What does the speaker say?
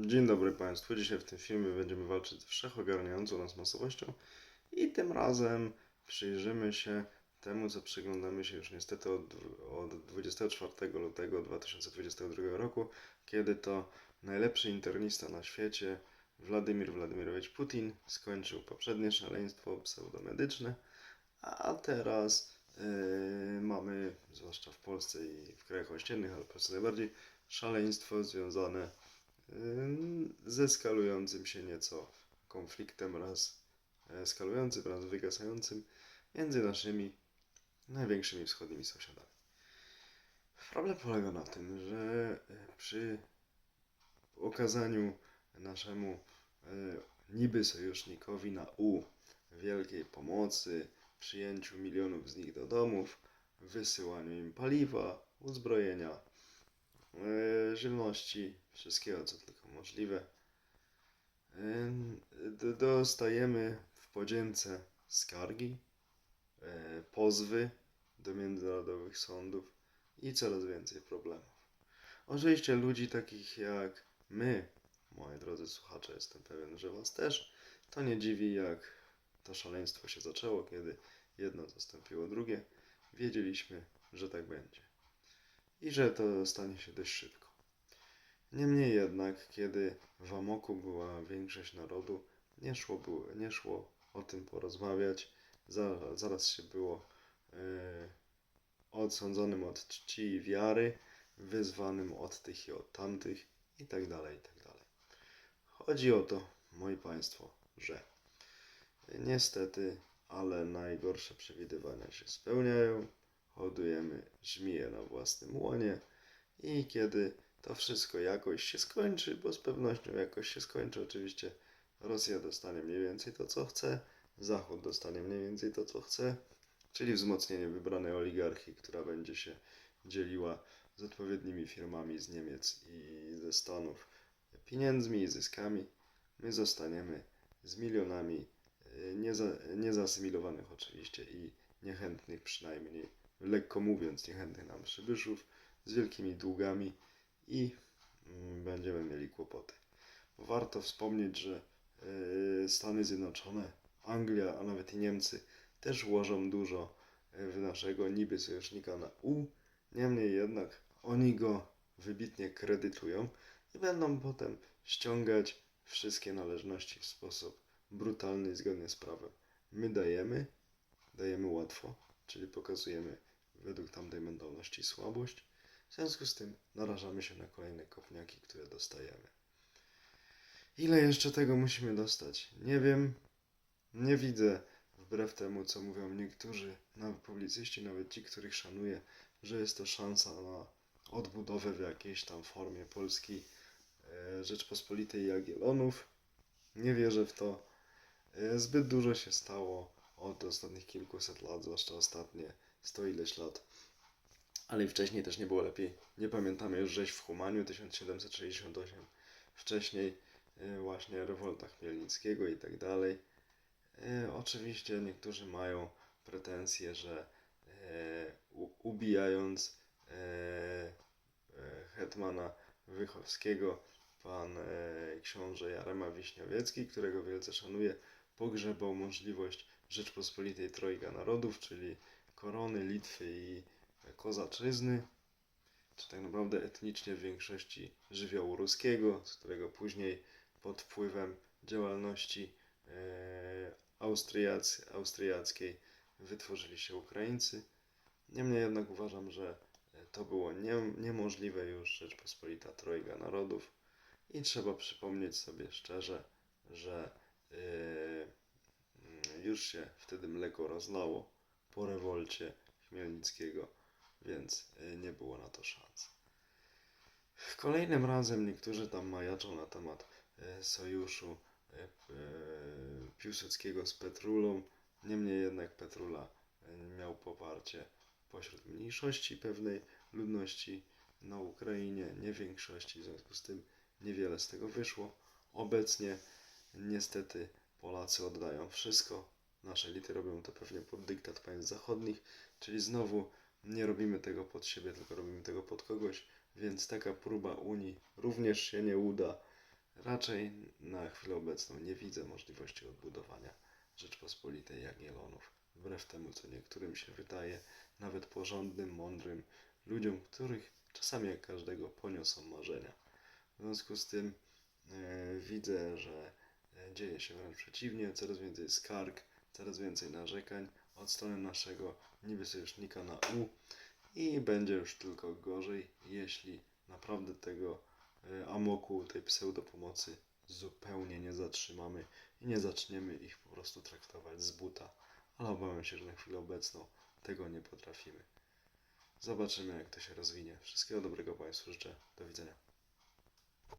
Dzień dobry Państwu. Dzisiaj w tym filmie będziemy walczyć z wszechogarniającą nas masowością i tym razem przyjrzymy się temu, co przyglądamy się już niestety od, od 24 lutego 2022 roku, kiedy to najlepszy internista na świecie, Władimir Władimirowicz Putin, skończył poprzednie szaleństwo pseudomedyczne, a teraz yy, mamy, zwłaszcza w Polsce i w krajach ościennych, ale w Polsce najbardziej, szaleństwo związane ze eskalującym się nieco konfliktem, raz eskalującym, raz wygasającym między naszymi największymi wschodnimi sąsiadami. Problem polega na tym, że e, przy okazaniu naszemu e, niby sojusznikowi na U wielkiej pomocy, przyjęciu milionów z nich do domów, wysyłaniu im paliwa, uzbrojenia, e, żywności, wszystkiego co tylko możliwe. D- Dostajemy w podzięce skargi, e, pozwy do międzynarodowych sądów i coraz więcej problemów. Oczywiście ludzi takich jak my, moi drodzy słuchacze, jestem pewien, że Was też, to nie dziwi jak to szaleństwo się zaczęło, kiedy jedno zastąpiło drugie. Wiedzieliśmy, że tak będzie i że to stanie się dość szybko. Niemniej jednak, kiedy w Amoku była większość narodu, nie szło, było, nie szło o tym porozmawiać. Za, zaraz się było e, odsądzonym od czci i wiary, wyzwanym od tych i od tamtych i tak dalej, i tak dalej. Chodzi o to, moi Państwo, że niestety, ale najgorsze przewidywania się spełniają. Hodujemy żmiję na własnym łonie i kiedy to wszystko jakoś się skończy, bo z pewnością jakoś się skończy. Oczywiście Rosja dostanie mniej więcej to, co chce, Zachód dostanie mniej więcej to, co chce, czyli wzmocnienie wybranej oligarchii, która będzie się dzieliła z odpowiednimi firmami z Niemiec i ze Stanów pieniędzmi i zyskami. My zostaniemy z milionami e, nieza, niezasymilowanych oczywiście i niechętnych przynajmniej, lekko mówiąc, niechętnych nam przybyszów, z wielkimi długami i mm, będziemy mieli kłopoty. Warto wspomnieć, że e, Stany Zjednoczone, Anglia, a nawet i Niemcy też włożą dużo e, w naszego niby sojusznika na U. Niemniej jednak oni go wybitnie kredytują i będą potem ściągać wszystkie należności w sposób brutalny i zgodnie z prawem. My dajemy, dajemy łatwo, czyli pokazujemy według tamtej mentalności słabość. W związku z tym narażamy się na kolejne kopniaki, które dostajemy. Ile jeszcze tego musimy dostać? Nie wiem. Nie widzę, wbrew temu, co mówią niektórzy nawet publicyści, nawet ci, których szanuję, że jest to szansa na odbudowę w jakiejś tam formie Polski e, Rzeczpospolitej Jagiellonów. Nie wierzę w to. E, Zbyt dużo się stało od ostatnich kilkuset lat, zwłaszcza ostatnie sto ileś lat. Ale i wcześniej też nie było lepiej. Nie pamiętamy już rzeź w Humaniu 1768. Wcześniej e, właśnie rewolta Chmielnickiego i tak dalej. E, Oczywiście niektórzy mają pretensje, że e, ubijając hetmana Wychowskiego, pan książę Jarema Wiśniowiecki, którego wielce szanuję, pogrzebał możliwość Rzeczpospolitej Trojga Narodów, czyli korony Litwy i Kozaczyzny, czy tak naprawdę etnicznie w większości żywiołu ruskiego, z którego później pod wpływem działalności e, austriac, austriackiej wytworzyli się Ukraińcy. Niemniej jednak uważam, że to było nie, niemożliwe już Rzeczpospolita Trojga Narodów i trzeba przypomnieć sobie szczerze, że już się wtedy mleko rozlało po rewolcie Chmielnickiego, więc e, nie było na to szans. Kolejnym razem niektórzy tam majaczą na temat e, sojuszu e, Piłsudskiego z Petrulą. Niemniej jednak Petrula miał poparcie pośród mniejszości pewnej ludności na Ukrainie, nie większości, w związku z tym niewiele z tego wyszło. Obecnie niestety Polacy oddają wszystko. Nasze elity robią to pewnie pod dyktat państw zachodnich, czyli znowu nie robimy tego pod siebie, tylko robimy tego pod kogoś, więc taka próba Unii również się nie uda. Raczej na chwilę obecną nie widzę możliwości odbudowania Rzeczpospolitej Jagiellonów. Wbrew temu, co niektórym się wydaje, nawet porządnym, mądrym ludziom, których czasami jak każdego poniosą marzenia. W związku z tym e, widzę, że e, dzieje się wręcz przeciwnie, coraz więcej skarg, coraz więcej narzekań od strony naszego niby sojusznika na U i będzie już tylko gorzej, jeśli naprawdę tego e, amoku, tej pseudopomocy zupełnie nie zatrzymamy i nie zaczniemy ich po prostu traktować z buta. Ale obawiam się, że na chwilę obecną tego nie potrafimy. Zobaczymy, jak to się rozwinie. Wszystkiego dobrego Państwu życzę. Do widzenia.